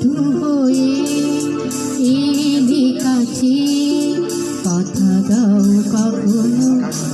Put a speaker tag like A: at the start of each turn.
A: বন্ধু হয়ে এলে কাছে কথা দাও কখনো।